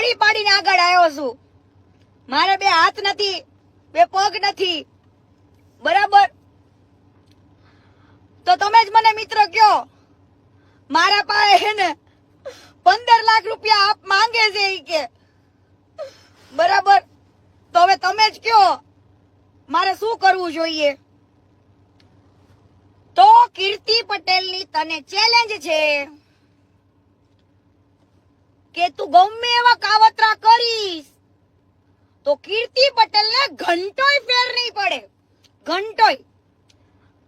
પાડી પાડીને આગળ આવ્યો છું. મારે બે હાથ નથી, બે પગ નથી. બરાબર? તો તમે જ મને મિત્ર કયો? મારા પાસે હે ને પંદર લાખ રૂપિયા આપ માંગે છે એ કે. બરાબર? તો હવે તમે જ કયો, મારે શું કરવું જોઈએ? તો કીર્તિ પટેલની તને ચેલેન્જ છે. કે તું ગમે એવા કાવતરા કરીશ, તો કીર્તિ પટેલને ઘંટોય ફેર નહીં પડે. ઘંટોય.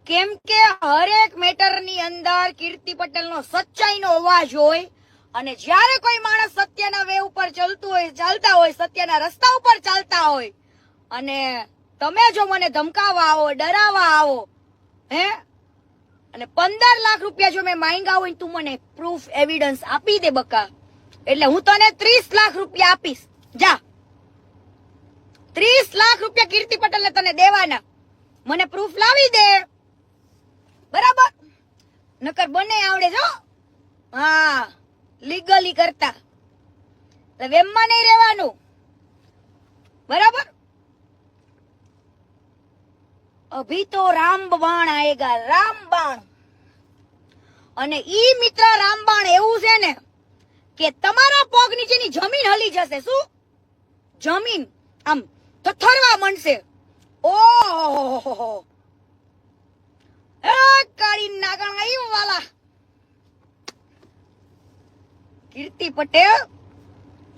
કેમ કે હરેક મેટરની અંદર કીર્તિ પટેલનો સચ્ચાઈનો અવાજ હોય, અને જ્યારે કોઈ માણસ સત્યના વે ઉપર ચાલતું હોય, ચાલતા હોય, સત્યના રસ્તા ઉપર ચાલતા હોય, અને તમે જો મને ધમકાવવા આવો, ડરાવા આવો, હે? અને પંદર લાખ રૂપિયા જો મેં માંગ્યા હોય તું મને પ્રૂફ એવિડન્સ આપી દે બકા. એટલે હું તને ત્રીસ લાખ રૂપિયા આપીશ. જા. ત્રીસ લાખ રૂપિયા કીર્તિ પટેલને તને દેવાના. મને પ્રૂફ લાવી દે. બરાબર? નકર બને આવડે જો હા. લીગલી કરતા. વેમમાં નહીં રહેવાનું. બરાબર? અભી તો રામબાણ આએગા રામબાણ. અને ઈ મિત્ર રામબાણ એવું છે ને કે તમારા પગ નીચેની જમીન હલી જશે, શું? જમીન, આમ થરવા માંડશે. ઓહો કાળી નાગણ આઈ વાલા. કીર્તિ પટેલ,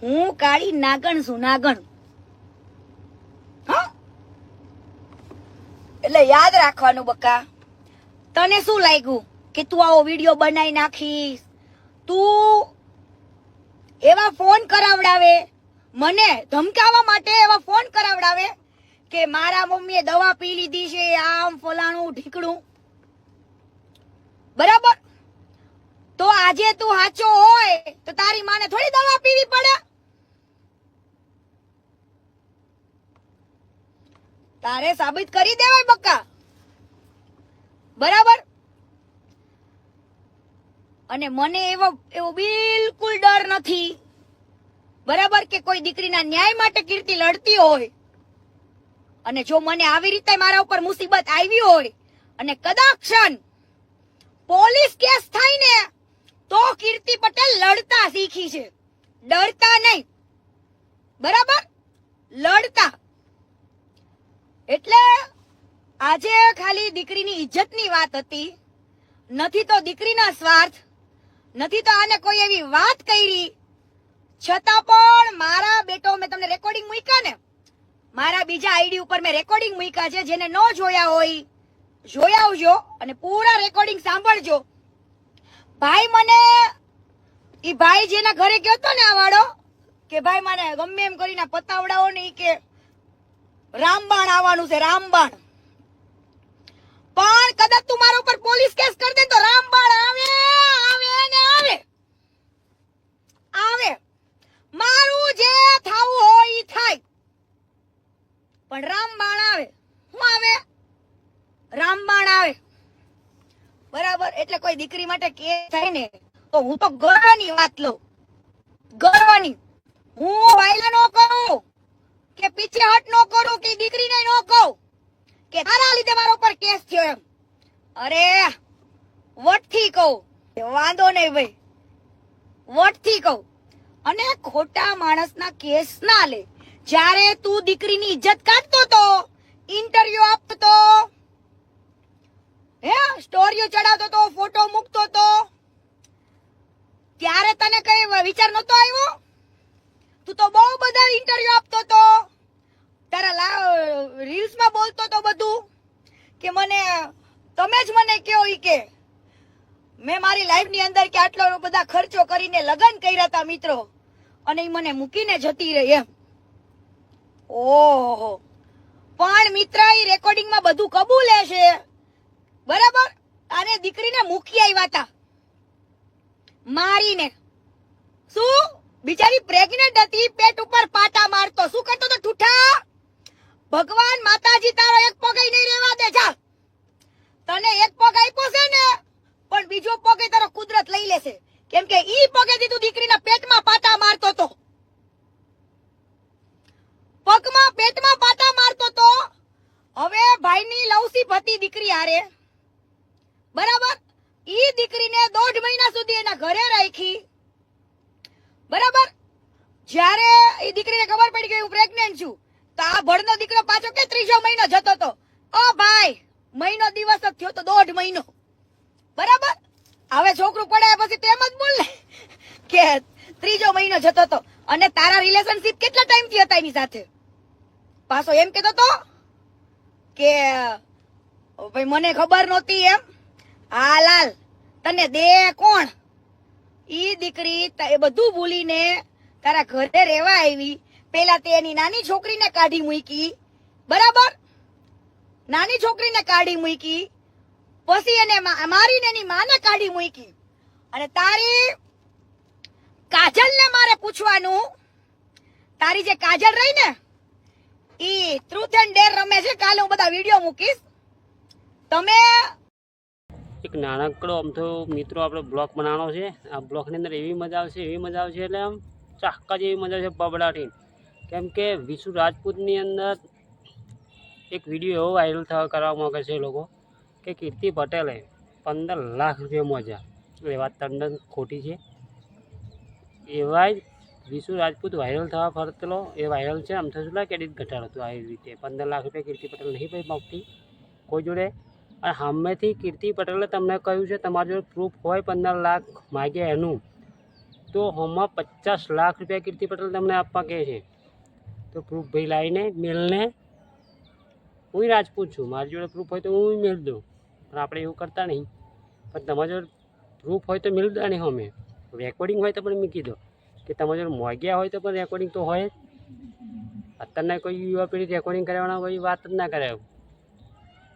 હું કાળી નાગણ છું, નાગણ. એટલે યાદ રાખવાનું બકા. તને શું લાગ્યું કે તું આવો વીડિયો બનાવી નાખીશ? તું એવા ફોન કરાવડાવે. મને ધમકાવવા માટે એવા ફોન કરાવડાવે કે મારા મમ્મીએ દવા પી લીધી છે, આમ ફલાણું ઢીકણું. બરાબર? તો આજે તું સાચો હોય, તો તારી માને થોડી દવા પીવી પડે. તારે સાબિત કરી દેવાય બક્કા બરાબર? અને મને એવો એવો બિલકુલ ડર નથી. બરાબર કે કોઈ દીકરીના ન્યાય માટે કીર્તિ લડતી હોય અને જો મને આવી રીતે મારા ઉપર મુસીબત આવી હોય અને કદાક્ષણ પોલીસ કેસ થાય ને તો કીર્તિ પટેલ લડતા શીખી છે. ડરતા નહીં. બરાબર? લડતા. એટલે આજે ખાલી દીકરીની ઇજ્જતની વાત હતી. નથી તો દીકરીના સ્વાર્થ નથી તો આને કોઈ એવી વાત કરી? છતાં પણ મારા બેટો, મેં તમને રેકોર્ડિંગ મૂક્યા ને. મારા બીજા આઈડી ઉપર મેં રેકોર્ડિંગ મૂક્યા છે, જેને ન જોયા હોય, જોઈ આવજો અને પૂરા રેકોર્ડિંગ સાંભળજો. ભાઈ મને એ ભાઈ જેના ઘરે ગયો તો ને આ વાળો, કે ભાઈ મને ગમે એમ કરીને પતાવડાવો ને કે, રામબાણ આવવાનું છે, રામબાણ. કદાચ તું મારા ઉપર પોલીસ કેસ કરી દે તો રામબાણ આવે આવે ને આવે. આવે. મારું જે થાવું હોય ઈ થાય. પણ રામબાણ આવે. હું આવે? રામબાણ આવે. બરાબર? એટલે કોઈ દીકરી માટે કેસ થાય ને, તો હું તો ગર્વની વાત લઉં. ગર્વની. હું વાયલા નો કરું કે પીછે હટ નો કરું કે દીકરીને નો કહું કે તારા લીધે મારા ઉપર કેસ થયો એમ. અરે, વટથી કહું. વાંધો નહીં ભાઈ. વટથી કહું. અને ખોટા માણસના કેસ ના લે. જ્યારે તું દીકરીની ઇજ્જત કાઢતો તો ઇન્ટરવ્યુ આપતો, હે સ્ટોરીઓ ચડાવતો તો ફોટો મૂકતો તો, ત્યારે તને કઈ વિચાર નતો આવ્યો? તું તો બહુ બધા ઇન્ટરવ્યુ આપતો તો, તારા રીલ્સમાં બોલતો તો બધું, કે મને તમે જ મને કહો ઈ કે. મેં મારી લાઈફની અંદર કે આટલો બધા ખર્ચો કરીને લગ્ન કર્યા હતા મિત્રો. અને એ મને મૂકીને જતી રહી એમ. ઓહો. પણ મિત્ર એ રેકોર્ડિંગમાં બધું કબૂલે છે. બરાબર? અને દીકરીને મૂકી આવ્યા હતા મારીને. શું? બિચારી પ્રેગ્નેન્ટ હતી, પેટ ઉપર પાટા મારતો. શું કરતો તો ઠૂઠા? ભગવાન માતાજી તારો એક પગ નહીં રહેવા દે, જા. લઈ લેશે. કેમ કે ઈ પગે દીધું દીકરીના પેટમાં પાટા મારતો તો. પગમાં પેટમાં પાટા મારતો તો. હવે ભાઈની લવસી ભતી દીકરી આરે બરાબર? ઈ દીકરીને દોઢ મહિના સુધી એના ઘરે રાખી. બરાબર? જ્યારે એ દીકરીને ખબર પડી ગઈ હું પ્રેગ્નેન્ટ છું, તો આ ભણનો દીકરો પાછો કે ત્રીજો મહિનો જતો હતો ઓ ભાઈ, મહિનો દિવસ જ થયો તો દોઢ મહિનો. બરાબર? હવે છોકરું પડાયા પછી તો એમ જ બોલ ને. કે ત્રીજો મહિનો જતો તો. અને તારા રિલેશનશિપ કેટલા ટાઈમથી હતા એની સાથે? પાછો એમ કેતો તો કે ભાઈ, મને ખબર નહોતી એમ. હા, લાલ, તને દે કોણ? ઈ દીકરી એ બધું ભૂલીને તારા ઘરે રહેવા આવી. પેલા તે એની નાની છોકરીને કાઢી મૂકી. બરાબર? નાની છોકરીને કાઢી મૂકી. પછી એને મારીને એની માને કાઢી મૂકી. અને તારી કાજલને મારે પૂછવાનું. તારી જે કાજલ રહી ને, ઈ ટ્રુથ એન્ડ ડેર રમે છે. કાલે હું બધા વીડિયો મૂકીશ. તમે એક નાનકડો આમ તો મિત્રો આપણે બ્લોક બનાવવાનો છે. આ બ્લોકની અંદર એવી મજા આવશે, એવી મજા આવશે એટલે આમ ચાહકા જેવી મજા આવશે બબડાટી. કેમ કે વિશુ રાજપૂતની અંદર એક વીડિયો એવો વાયરલ થવા કરવા માંગે છે એ લોકો. કે કીર્તિ પટેલે પંદર લાખ રૂપિયા મોજા. એ વાત તદ્દન ખોટી છે. એવા જ વિશુ રાજપૂત વાયરલ થવા ફરતલો, એ વાયરલ છે. આમ થયું કે એડિટ ઘટાડો હતો આવી રીતે. પંદર લાખ રૂપિયા કીર્તિ પટેલ નહીં ભાઈ માગતી કોઈ જોડે. અને સામેથી કીર્તિ પટેલે તમને કહ્યું છે, તમારી જોડે પ્રૂફ હોય પંદર લાખ માગ્યા એનું, તો હોમમાં પચાસ લાખ રૂપિયા કીર્તિ પટેલ તમને આપવા કહે છે. તો પ્રૂફ ભાઈ લાવીને મેલને હું રાજપૂત છું. મારી જોડે પ્રૂફ હોય તો હું મેળ દઉં. પણ આપણે એવું કરતા નહીં. પણ તમારો પ્રૂફ હોય તો મિલતા નહીં અમે. રેકોર્ડિંગ હોય તો પણ મેં કીધું કે તમારો જોડે મોગ્યા હોય તો પણ રેકોર્ડિંગ તો હોય અત્યારના કોઈ યુવા પેઢી રેકોર્ડિંગ કરવાના કોઈ વાત જ ના કરે.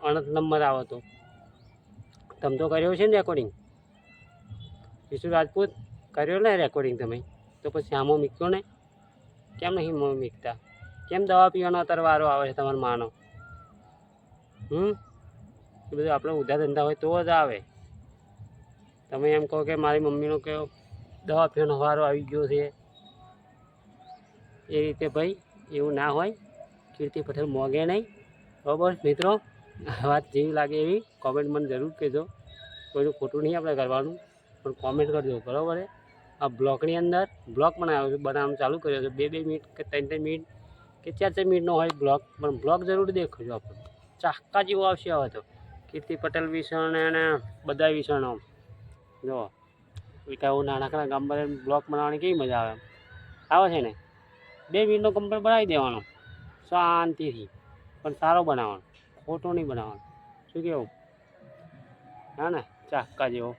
અણત નંબર આવો તો. તમે તો કર્યો છે ને રેકોર્ડિંગ વિશુ રાજપૂત, કર્યો ને રેકોર્ડિંગ તમે? તો પછી આમો મૂક્યો ને? કેમ નહીં મો મીકતા? કેમ દવા પીવાનો અત્યારે વારો આવે છે તમારો માનો? હમ? એ બધું આપણે ઉધા ધંધા હોય તો જ આવે. તમે એમ કહો કે મારી મમ્મીનો કે દવા પીવાનો વારો આવી ગયો છે. એ રીતે ભાઈ, એવું ના હોય. કીર્તિ પટેલ મોગે નહીં. બરાબર? મિત્રો, વાત જેવી લાગે એવી કોમેન્ટ મને જરૂર કહેજો. કોઈનું ખોટું નહીં આપણે કરવાનું, પણ કોમેન્ટ કરજો, બરાબર આ બ્લોકની અંદર, બ્લોક બનાવ્યો છે, બનાવવાનું ચાલુ કર્યો છે. બે બે મિનિટ કે ત્રણ ત્રણ મિનિટ કે ચાર ચાર મિનિટનો હોય બ્લોક, પણ બ્લોક જરૂર દેખજો આપણે. ચાહકા જેવો આવશે હવે તો. કીર્તિ પટેલ વિષયને અને બધા વિષયનો જો વિકાઉ નાનકડા ગામ પર બ્લોક બનાવવાની કેવી મજા આવે આવે છે ને? બે મિનિટનો કમ્પ્લેટ બનાવી દેવાનો. શાંતિથી. પણ સારો બનાવવાનો. ખોટો નહીં બનાવવાનો. શું કેવું? હા ને? ચાક્કા જેવો.